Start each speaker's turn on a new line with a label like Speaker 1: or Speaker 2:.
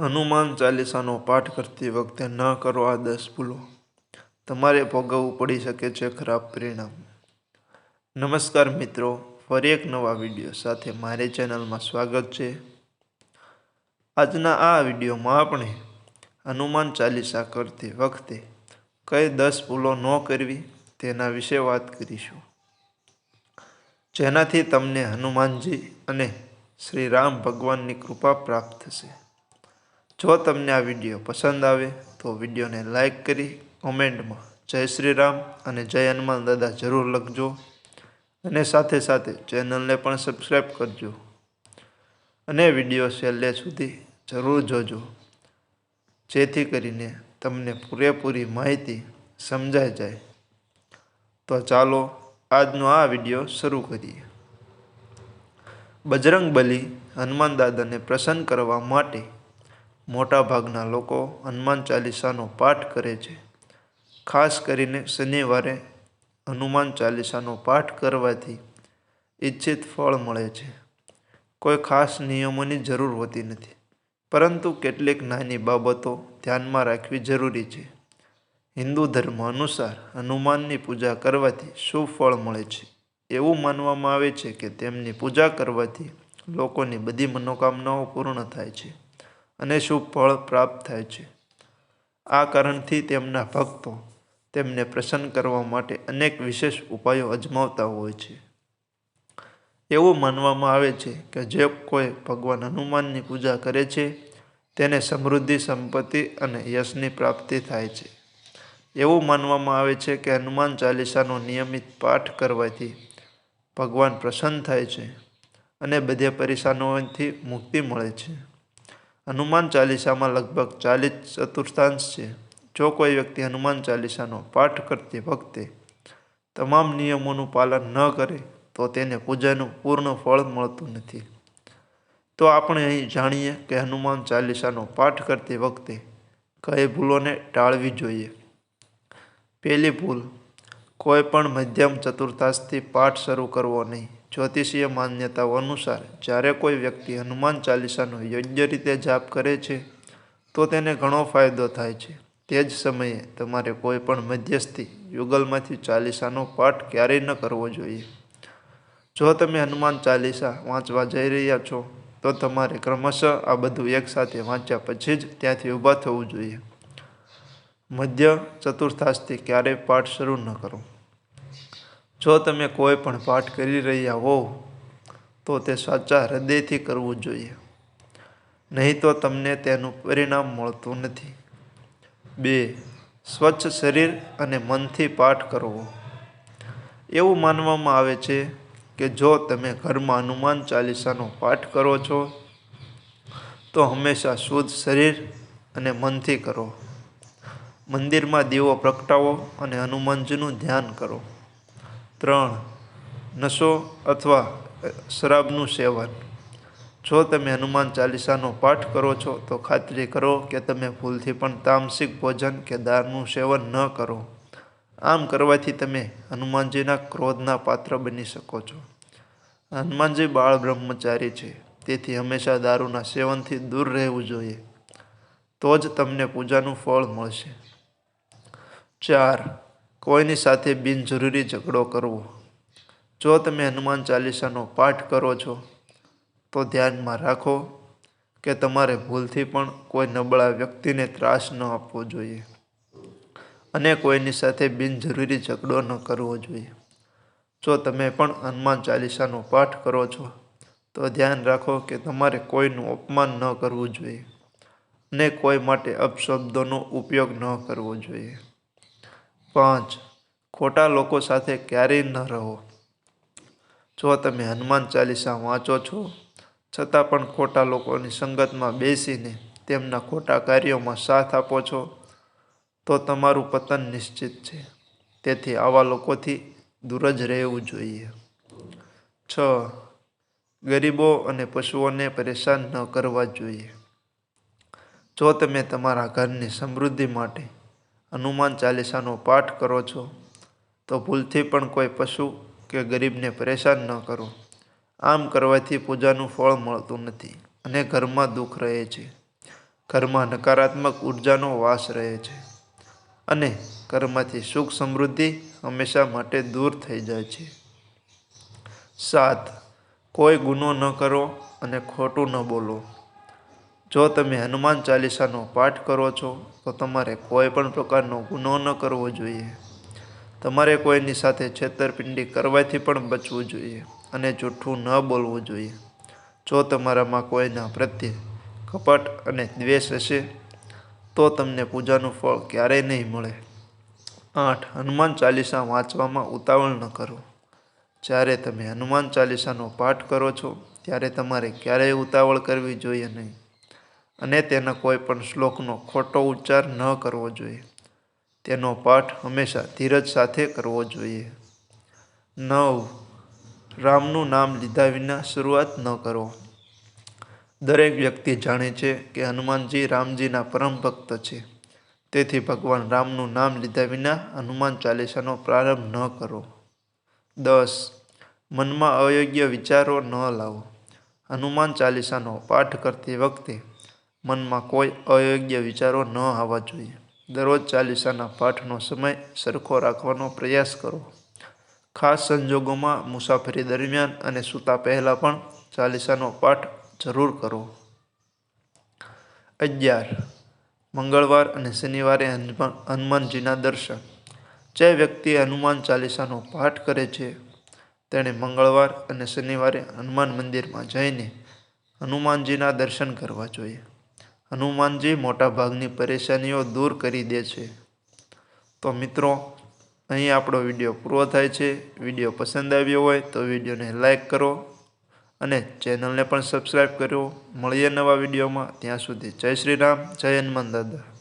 Speaker 1: હનુમાન ચાલીસાનો પાઠ કરતી વખતે ન કરો આ દસ ભૂલો. તમારે ભોગવવું પડી શકે છે ખરાબ પરિણામ. નમસ્કાર મિત્રો, ફરી એક નવા વીડિયો સાથે મારી ચેનલમાં સ્વાગત છે. આજના આ વિડીયોમાં આપણે હનુમાન ચાલીસા કરતી વખતે કઈ દસ ભૂલો ન કરવી તેના વિશે વાત કરીશું. જેનાથી તમને હનુમાનજી અને શ્રી રામ ભગવાનની કૃપા પ્રાપ્ત થશે. જો તમને આ વીડિયો પસંદ આવે તો વિડીયોને લાઈક કરી કોમેન્ટમાં જય શ્રી રામ અને જય હનુમાન દાદા જરૂર લખજો. અને સાથે સાથે ચેનલને પણ સબસ્ક્રાઈબ કરજો. અને વીડિયો છેલ્લે સુધી જરૂર જોજો. જેથી કરીને તમને પૂરેપૂરી માહિતી સમજાઈ જાય. તો ચાલો આજનો આ વીડિયો શરૂ કરીએ. બજરંગ બલી હનુમાન દાદાને પ્રસન્ન કરવા માટે મોટાભાગના લોકો હનુમાન ચાલીસાનો પાઠ કરે છે. ખાસ કરીને શનિવારે હનુમાન ચાલીસાનો પાઠ કરવાથી ઈચ્છિત ફળ મળે છે. કોઈ ખાસ નિયમોની જરૂર હોતી નથી. પરંતુ કેટલીક નાની બાબતો ધ્યાનમાં રાખવી જરૂરી છે. હિન્દુ ધર્મ અનુસાર હનુમાનની પૂજા કરવાથી શુભ ફળ મળે છે? એવું માનવામાં આવે છે કે તેમની પૂજા કરવાથી લોકોની બધી મનોકામનાઓ પૂર્ણ થાય છે. અને શુભ ફળ પ્રાપ્ત થાય છે? આ કારણથી તેમના ભક્તો તેમને પ્રસન્ન કરવા માટે અનેક વિશેષ ઉપાયો અજમાવતા હોય છે. એવું માનવામાં આવે છે કે જે કોઈ ભગવાન હનુમાનની પૂજા કરે છે, તેને સમૃદ્ધિ, સંપત્તિ અને યશની પ્રાપ્તિ થાય છે. એવું માનવામાં આવે છે કે હનુમાન ચાલીસાનો નિયમિત પાઠ કરવાથી ભગવાન પ્રસન્ન થાય છે અને બધે પરેશાનોથી મુક્તિ મળે છે. હનુમાન ચાલીસામાં લગભગ ચાલીસ ચતુર્થાંશ છે. જો કોઈ વ્યક્તિ હનુમાન ચાલીસાનો પાઠ કરતી વખતે તમામ નિયમોનું પાલન ન કરે, તો તેને પૂજાનું પૂર્ણ ફળ મળતું નથી. તો આપણે અહીં જાણીએ કે હનુમાન ચાલીસાનો પાઠ કરતી વખતે કઈ ભૂલોને ટાળવી જોઈએ? પહેલી ભૂલ, કોઈ પણ મધ્યમ ચતુર્થાશથી પાઠ શરૂ કરવો નહીં. જ્યોતિષીય માન્યતાઓ અનુસાર જ્યારે કોઈ વ્યક્તિ હનુમાન ચાલીસાનો યોગ્ય રીતે જાપ કરે છે, તો તેને ઘણો ફાયદો થાય છે. તે જ સમયે તમારે કોઈ પણ મધ્યસ્થી યુગલમાંથી ચાલીસાનો પાઠ ક્યારેય ન કરવો જોઈએ. જો તમે હનુમાન ચાલીસા વાંચવા જઈ રહ્યા છો, તો તમારે ક્રમશઃ આ બધું એકસાથે વાંચ્યા પછી જ ત્યાંથી ઊભા થવું જોઈએ. મધ્ય ચતુર્થાશથી ક્યારેય પાઠ શરૂ ન કરો. જો તમે કોઈ પણ પાઠ કરી રહ્યા હોવ તો તે સાચા હૃદયથી કરવું જોઈએ. નહીં તો તમને તેનું પરિણામ મળતું નથી. બે, સ્વચ્છ શરીર અને મનથી પાઠ કરવો. એવું માનવામાં આવે છે કે જો તમે ઘરમાં હનુમાન ચાલીસાનો પાઠ કરો છો, તો હંમેશા શુદ્ધ શરીર અને મનથી કરો. મંદિરમાં દીવો પ્રગટાવો અને હનુમાનજીનું ધ્યાન કરો. ત્રણ નશો અથવા શરાબનું સેવન. જો તમે હનુમાન ચાલીસાનો પાઠ કરો છો, તો ખાતરી કરો કે તમે ભૂલથી પણ તામસિક ભોજન કે દારૂનું સેવન ન કરો. આમ કરવાથી તમે હનુમાનજીના ક્રોધના પાત્ર બની શકો છો. હનુમાનજી બાળ બ્રહ્મચારી છે, તેથી હંમેશા દારૂના સેવનથી દૂર રહેવું જોઈએ. તો જ તમને પૂજાનું ફળ મળશે. ચાર કોઈની સાથે બિનજરૂરી ઝઘડો કરવો? જો તમે હનુમાન ચાલીસાનો પાઠ કરો છો, તો ધ્યાનમાં રાખો કે તમારે ભૂલથી પણ કોઈ નબળા વ્યક્તિને ત્રાસ ન આપવો જોઈએ અને કોઈની સાથે બિનજરૂરી ઝઘડો ન કરવો જોઈએ. જો તમે પણ હનુમાન ચાલીસાનો પાઠ કરો છો, તો ધ્યાન રાખો કે તમારે કોઈનું અપમાન ન કરવું જોઈએ અને કોઈ માટે અપશબ્દોનો ઉપયોગ ન કરવો જોઈએ. પાંચ ખોટા લોકો સાથે ક્યારેય ન રહો. જો તમે હનુમાન ચાલીસા વાંચો છો, છતાં પણ ખોટા લોકોની સંગતમાં બેસીને તેમના ખોટા કાર્યોમાં સાથ આપો છો, તો તમારું પતન નિશ્ચિત છે. તેથી આવા લોકોથી દૂર જ રહેવું જોઈએ. છ. ગરીબો અને પશુઓને પરેશાન ન કરવા જોઈએ. જો તમે તમારા ઘરની સમૃદ્ધિ માટે હનુમાન ચાલીસાનો પાઠ કરો છો, તો ભૂલથી પણ કોઈ પશુ કે ગરીબને પરેશાન ન કરો. આમ કરવાથી પૂજાનું ફળ મળતું નથી અને ઘરમાં દુઃખ રહે છે. ઘરમાં નકારાત્મક ઉર્જાનો વાસ રહે છે અને ઘરમાંથી સુખ સમૃદ્ધિ હંમેશા માટે દૂર થઈ જાય છે. સાત, કોઈ ગુનો ન કરો અને ખોટું ન બોલો. જો તમે હનુમાન ચાલીસાનો પાઠ કરો છો તો તમારે કોઈ પણ પ્રકારનો ગુનો ન કરવો જોઈએ. તમારે કોઈની સાથે છેતરપિંડી કરવાથી પણ બચવું જોઈએ અને જૂઠું ન બોલવું જોઈએ. જો તમારામાં કોઈના પ્રત્યે કપટ અને દ્વેષ હશે, તો તમને પૂજાનું ફળ ક્યારેય નહીં મળે. આઠ, હનુમાન ચાલીસા વાંચવામાં ઉતાવળ ન કરો. જ્યારે તમે હનુમાન ચાલીસાનો પાઠ કરો છો, ત્યારે તમારે ક્યારેય ઉતાવળ કરવી જોઈએ નહીં. અને તેના કોઈ પણ શ્લોકનો ખોટો ઉચ્ચાર ન કરવો જોઈએ. તેનો પાઠ હંમેશા ધીરજ સાથે કરવો જોઈએ. નવ. રામનું નામ લીધા વિના શરૂઆત ન કરો. દરેક વ્યક્તિ જાણે છે કે હનુમાનજી રામજીના પરમ ભક્ત છે. તેથી ભગવાન રામનું નામ લીધા વિના હનુમાન ચાલીસાનો પ્રારંભ ન કરો. દસ. મનમાં અયોગ્ય વિચારો ન લાવો. હનુમાન ચાલીસાનો પાઠ કરતી વખતે મનમાં કોઈ અયોગ્ય વિચારો ન આવવા જોઈએ. દરરોજ ચાલીસાના પાઠનો સમય સરખો રાખવાનો પ્રયાસ કરો. ખાસ સંજોગોમાં મુસાફરી દરમિયાન અને સૂતા પહેલાં પણ ચાલીસાનો પાઠ જરૂર કરો. અગિયાર. મંગળવાર અને શનિવારે હનુમાનજીના દર્શન. જે વ્યક્તિ હનુમાન ચાલીસાનો પાઠ કરે છે, તેણે મંગળવાર અને શનિવારે હનુમાન મંદિરમાં જઈને હનુમાનજીના દર્શન કરવા જોઈએ. હનુમાનજી મોટાભાગની પરેશાનીઓ દૂર કરી દે છે. તો મિત્રો, અહીં આપણો વીડિયો પૂરો થાય છે. વીડિયો પસંદ આવ્યો હોય તો વિડીયોને લાઇક કરો અને ચેનલને પણ સબસ્ક્રાઈબ કરો. મળીએ નવા વિડીયોમાં. ત્યાં સુધી જય શ્રી રામ, જય હનુમાન દાદા.